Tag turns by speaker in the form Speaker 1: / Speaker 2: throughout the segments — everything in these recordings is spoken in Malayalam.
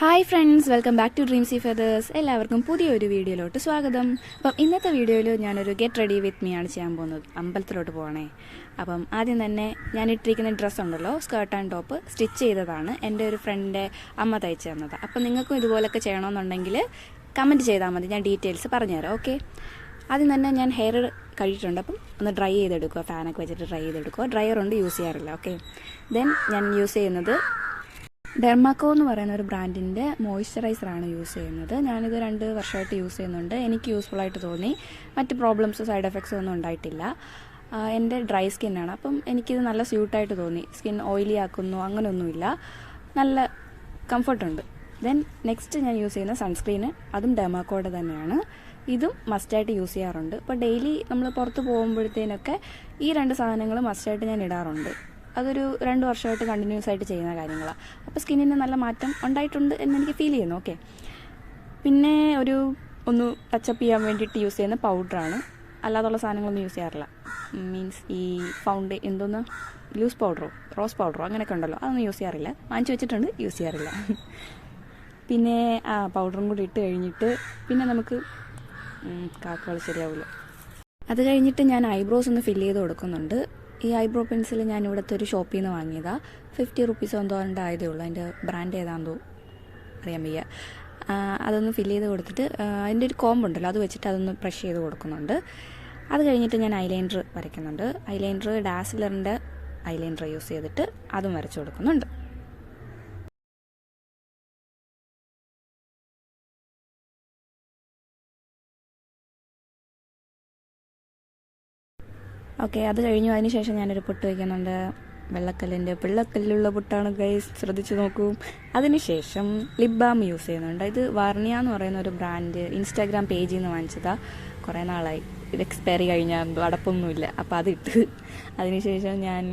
Speaker 1: Hi friends welcome back to Dreamsy Feathers എല്ലാവർക്കും പുതിയൊരു വീഡിയോയിലോട്ട് സ്വാഗതം. അപ്പം ഇന്നത്തെ വീഡിയോയിൽ ഞാനൊരു ഗെറ്റ് റെഡി വിത്ത് മീ ആണ് ചെയ്യാൻ പോകുന്നത്. അമ്പലത്തിലോട്ട് പോകണേ അപ്പം ആദ്യം തന്നെ ഞാൻ ഇട്ടിരിക്കുന്ന ഡ്രസ്സ് ഉണ്ടല്ലോ സ്കേർട്ട് ആൻഡ് ടോപ്പ് സ്റ്റിച്ച് ചെയ്തതാണ് എന്റെ ഒരു ഫ്രണ്ടിന്റെ അമ്മ തയ്ച്ചു തന്നത്. അപ്പം നിങ്ങൾക്കും ഇതുപോലൊക്കെ ചെയ്യണമെന്നുണ്ടെങ്കിൽ കമന്റ് ചെയ്താൽ മതി ഞാൻ ഡീറ്റെയിൽസ് പറഞ്ഞുതരാം ഓക്കെ ആദ്യം തന്നെ ഞാൻ ഹെയർ കഴിഞ്ഞിട്ടുണ്ട് അപ്പം ഒന്ന് ഡ്രൈ ചെയ്തെടുക്കുക ഫാനൊക്കെ വെച്ചിട്ട് ഡ്രൈ ചെയ്തെടുക്കുക. ഡ്രയർ കൊണ്ട് യൂസ് ചെയ്യാറില്ല ഓക്കെ ദെൻ ഞാൻ യൂസ് ചെയ്യുന്നത് ഡെർമാക്കോ എന്ന് പറയുന്ന ഒരു ബ്രാൻഡിന്റെ മോയ്സ്ചറൈസറാണ് യൂസ് ചെയ്യുന്നത്. ഞാനിത് രണ്ട് വർഷമായിട്ട് യൂസ് ചെയ്യുന്നുണ്ട്. എനിക്ക് യൂസ്ഫുൾ ആയിട്ട് തോന്നി. മറ്റ് പ്രോബ്ലംസ് സൈഡ് എഫക്ട്സ് ഒന്നും ഉണ്ടായിട്ടില്ല. എന്റെ ഡ്രൈ സ്കിന്നാണ് അപ്പം എനിക്കിത് നല്ല സ്യൂട്ടായിട്ട് തോന്നി. സ്കിൻ ഓയിലി ആക്കുന്നു അങ്ങനെയൊന്നുമില്ല നല്ല കംഫർട്ടുണ്ട് ദെൻ നെക്സ്റ്റ് ഞാൻ യൂസ് ചെയ്യുന്ന സൺസ്ക്രീന് അതും ഡെമാക്കോയുടെ തന്നെയാണ്. ഇതും മസ്റ്റായിട്ട് യൂസ് ചെയ്യാറുണ്ട്. ഇപ്പോൾ ഡെയിലി നമ്മൾ പുറത്ത് പോകുമ്പോഴത്തേനൊക്കെ ഈ രണ്ട് സാധനങ്ങൾ മസ്റ്റായിട്ട് ഞാൻ ഇടാറുണ്ട്. അതൊരു രണ്ട് വർഷമായിട്ട് കണ്ടിന്യൂസ് ആയിട്ട് ചെയ്യുന്ന കാര്യങ്ങളാണ് അപ്പോൾ സ്കിന്നിന് നല്ല മാറ്റം ഉണ്ടായിട്ടുണ്ട് എന്ന് എനിക്ക് ഫീൽ ചെയ്യുന്നു. ഓക്കെ പിന്നെ ഒരു ഒന്ന് ടച്ചപ്പ് ചെയ്യാൻ വേണ്ടിയിട്ട് യൂസ് ചെയ്യുന്ന പൗഡറാണ് അല്ലാതുള്ള സാധനങ്ങളൊന്നും യൂസ് ചെയ്യാറില്ല. മീൻസ് ഈ ഫൗണ്ട് എന്തോന്ന്? ലൂസ് പൗഡറോ റോസ് പൗഡറോ അങ്ങനെയൊക്കെ ഉണ്ടല്ലോ. അതൊന്നും യൂസ് ചെയ്യാറില്ല. വാങ്ങിച്ചു വെച്ചിട്ടുണ്ട് യൂസ് ചെയ്യാറില്ല. പിന്നെ ആ പൗഡറും കൂടി ഇട്ട് കഴിഞ്ഞിട്ട് പിന്നെ നമുക്ക് കാക്കകൾ ശരിയാവില്ല അത് കഴിഞ്ഞിട്ട് ഞാൻ ഐബ്രോസ് ഒന്ന് ഫില്ല് ചെയ്ത് കൊടുക്കുന്നുണ്ട്. ഈ ഐബ്രോ പെൻസിൽ ഞാൻ ഇവിടുത്തെ ഒരു ഷോപ്പിൽ നിന്ന് വാങ്ങിയതാ. ഫിഫ്റ്റി റുപ്പീസ് എന്തോ ഉണ്ടായതേ ഉള്ളൂ. അതിന്റെ ബ്രാൻഡ് ഏതാണെന്തോ അറിയാൻ വയ്യ. അതൊന്ന് ഫില്ല് ചെയ്ത് കൊടുത്തിട്ട് അതിന്റെ ഒരു കോമ്പ് ഉണ്ടല്ലോ അത് വെച്ചിട്ട് അതൊന്ന് ബ്രഷ് ചെയ്ത് കൊടുക്കുന്നുണ്ട്. അത് കഴിഞ്ഞിട്ട് ഞാൻ ഐലൈനർ വരയ്ക്കുന്നുണ്ട്. ഐലൈനർ ഡാസിലറിന്റെ ഐലൈനർ യൂസ് ചെയ്തിട്ട് അതും വരച്ചു കൊടുക്കുന്നുണ്ട്. ഓക്കെ അത് കഴിഞ്ഞു. അതിന് ശേഷം ഞാനൊരു പൊട്ട് വയ്ക്കുന്നുണ്ട്. വെള്ളക്കല്ലിന്റെ പിള്ളക്കല്ലുള്ള പൊട്ടാണ് ഗൈസ് ശ്രദ്ധിച്ചു നോക്കൂ. അതിനുശേഷം ലിപ് ബാം യൂസ് ചെയ്യുന്നുണ്ട്. ഇത് വർണിയ എന്ന് പറയുന്ന ഒരു ബ്രാൻഡ് ഇൻസ്റ്റാഗ്രാം പേജിൽ നിന്ന് വാങ്ങിച്ചതാണ് കുറേ നാളായി. ഇത് എക്സ്പയറി കഴിഞ്ഞാൽ അടപ്പൊന്നുമില്ല. അപ്പോൾ അതിട്ട് അതിനുശേഷം ഞാൻ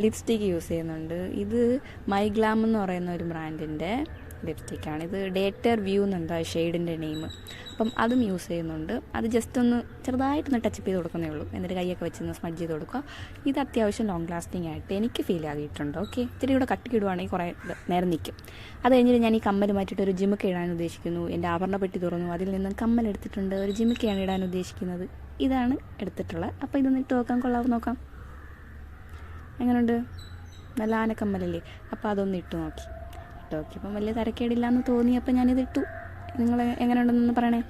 Speaker 1: ലിപ്സ്റ്റിക്ക് യൂസ് ചെയ്യുന്നുണ്ട്. ഇത് മൈ ഗ്ലാം എന്ന് പറയുന്ന ഒരു ബ്രാൻഡിന്റെ ലിപ്സ്റ്റിക്കാണ് ഇത് ഡേറ്റർ വ്യൂ എന്നെന്താ ഷെയ്ഡിന്റെ നെയിം അപ്പം അതും യൂസ് ചെയ്യുന്നുണ്ട്. അത് ജസ്റ്റ് ഒന്ന് ചെറുതായിട്ടൊന്ന് ടച്ച് ചെയ്ത് കൊടുക്കുന്നേ ഉള്ളൂ. എന്നിട്ട് കൈയൊക്കെ വെച്ച് ഒന്ന് സ്മഡ്ജ് ചെയ്ത് കൊടുക്കുക. ഇത് അത്യാവശ്യം ലോങ് ലാസ്റ്റിംഗ് ആയിട്ട് എനിക്ക് ഫീൽ ആകിയിട്ടുണ്ട് ഓക്കെ ഇത്തിരി കൂടെ കട്ടിക്കിടുവാണെങ്കിൽ കുറേ നേരം നിൽക്കും. അത് കഴിഞ്ഞിട്ട് ഞാൻ ഈ കമ്മൽ മാറ്റിയിട്ട് ഒരു ജിമുക്ക് ഇടാൻ ഉദ്ദേശിക്കുന്നു. എന്റെ ആഭരണ പെട്ടി തുറന്നു. അതിൽ നിന്നും കമ്മൽ എടുത്തിട്ടുണ്ട്. ഒരു ജിമുക്കയാണ് ഇടാൻ ഉദ്ദേശിക്കുന്നത്. ഇതാണ് എടുത്തിട്ടുള്ളത്. അപ്പോൾ ഇതൊന്ന് ഇട്ട് നോക്കാം. കൊള്ളാവും നോക്കാം. എങ്ങനെയുണ്ട് നല്ല ആനക്കമ്മലല്ലേ? അപ്പോൾ അതൊന്ന് ഇട്ട് നോക്കി. നോക്കിയപ്പം വലിയ തരക്കേടില്ല എന്ന് തോന്നിയപ്പോൾ ഞാനിത് ഇട്ടു. നിങ്ങൾ എങ്ങനെയുണ്ടെന്നൊന്ന് പറയണേ.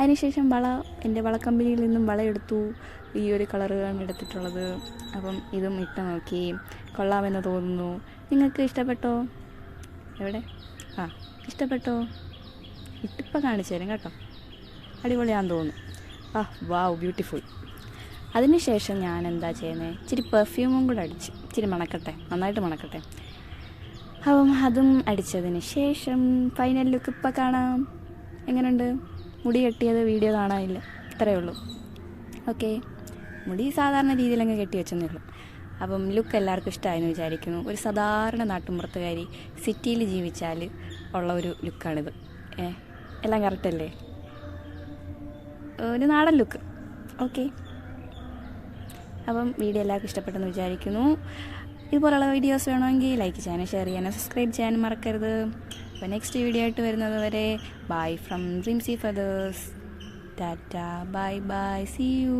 Speaker 1: അതിനുശേഷം വള എന്റെ വളക്കമ്പനിയിൽ നിന്നും വള എടുത്തു. ഈ ഒരു കളറാണ് എടുത്തിട്ടുള്ളത്. അപ്പം ഇതും ഇട്ട് നോക്കി. കൊള്ളാമെന്ന് തോന്നുന്നു. നിങ്ങൾക്ക് ഇഷ്ടപ്പെട്ടോ? എവിടെ? ആ ഇഷ്ടപ്പെട്ടോ? ഇട്ടിപ്പോൾ കാണിച്ചു തരും കേട്ടോ. അടിപൊളിയാന്ന് തോന്നുന്നു. ആ വാവ് ബ്യൂട്ടിഫുൾ. അതിനുശേഷം ഞാൻ എന്താ ചെയ്യുന്നത് ഇച്ചിരി പെർഫ്യൂമും കൂടെ അടിച്ച്. ഇച്ചിരി മണക്കട്ടെ. നന്നായിട്ട് മണക്കട്ടെ. അപ്പം അതും അടിച്ചതിന് ശേഷം ഫൈനൽ ലുക്ക് ഇപ്പം കാണാം. എങ്ങനെയുണ്ട് മുടി കെട്ടിയത് വീഡിയോ കാണാനില്ല. ഇത്രയേ ഉള്ളൂ. ഓക്കെ മുടി സാധാരണ രീതിയിൽ അങ്ങ് കെട്ടി വെച്ചെന്നേ ഉള്ളൂ. അപ്പം ലുക്ക് എല്ലാവർക്കും ഇഷ്ടമായെന്ന് വിചാരിക്കുന്നു. ഒരു സാധാരണ നാട്ടുമ്പുറത്തുകാരി സിറ്റിയിൽ ജീവിച്ചാൽ ഉള്ള ഒരു ലുക്കാണിത് ഏ? എല്ലാം കറക്റ്റല്ലേ ഒരു നാടൻ ലുക്ക് ഓക്കെ അപ്പം വീഡിയോ എല്ലാവർക്കും ഇഷ്ടപ്പെട്ടെന്ന് വിചാരിക്കുന്നു. ഇതുപോലുള്ള വീഡിയോസ് വേണമെങ്കിൽ ലൈക്ക് ചെയ്യാനും ഷെയർ ചെയ്യാനും സബ്സ്ക്രൈബ് ചെയ്യാനും മറക്കരുത്. അപ്പോൾ നെക്സ്റ്റ് വീഡിയോ ആയിട്ട് വരുന്നത് വരെ ബൈ ഫ്രം ഡ്രീംസി ഫെദേഴ്സ് ടാറ്റ ബൈ ബൈ സി യു